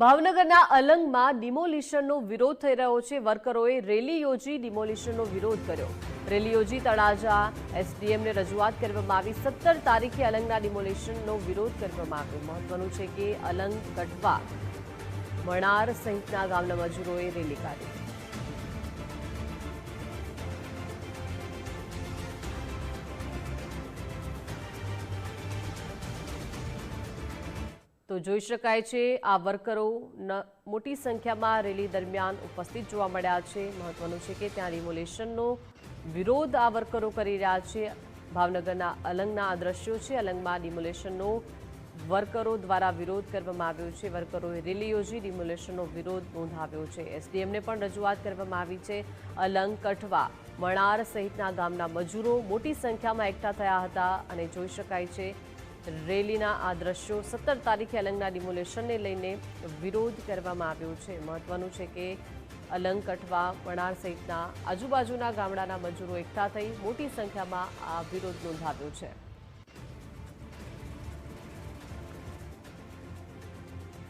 ભાવનગરના અલંગમાં ડિમોલિશનનો વિરોધ થઈ રહ્યો છે. વર્કરોએ રેલી યોજી ડિમોલિશનનો વિરોધ કર્યો. રેલી યોજી તળાજા એસડીએમને રજૂઆત કરવામાં આવી. સત્તર તારીખે અલંગના ડિમોલિશનનો વિરોધ કરવામાં આવ્યો. મહત્વનું છે કે અલંગ કટવા મણાર સહિતના ગામના મજૂરોએ રેલી કાઢી. તો જોઈ શકાય છે, આ વર્કરો મોટી સંખ્યામાં રેલી દરમિયાન ઉપસ્થિત જોવા મળ્યા છે. મહત્વનું છે કે ત્યાં રિમોલેશનનો વિરોધ આ વર્કરો કરી રહ્યા છે. ભાવનગરના અલંગના આ દ્રશ્યો છે. અલંગમાં ડિમોલેશનનો વર્કરો દ્વારા વિરોધ કરવામાં આવ્યો છે. વર્કરોએ રેલી યોજી ડિમોલેશનનો વિરોધ નોંધાવ્યો છે. એસડીએમને પણ રજૂઆત કરવામાં આવી છે. અલંગ, કઠવા, મણાર સહિતના ગામના મજૂરો મોટી સંખ્યામાં એકઠા થયા હતા અને જોઈ શકાય છે રેલીના આ દ્રશ્યો સત્તર તારીખે અલંગના ડિમોલેશનને લઈને વિરોધ કરવામાં આવ્યો છે. મહત્વનું છે કે અલંગ, કઠવા, વણાર સહિતના આજુબાજુના ગામડાના મજૂરો એકઠા થઈ મોટી સંખ્યામાં આ વિરોધ નોંધાવ્યો છે.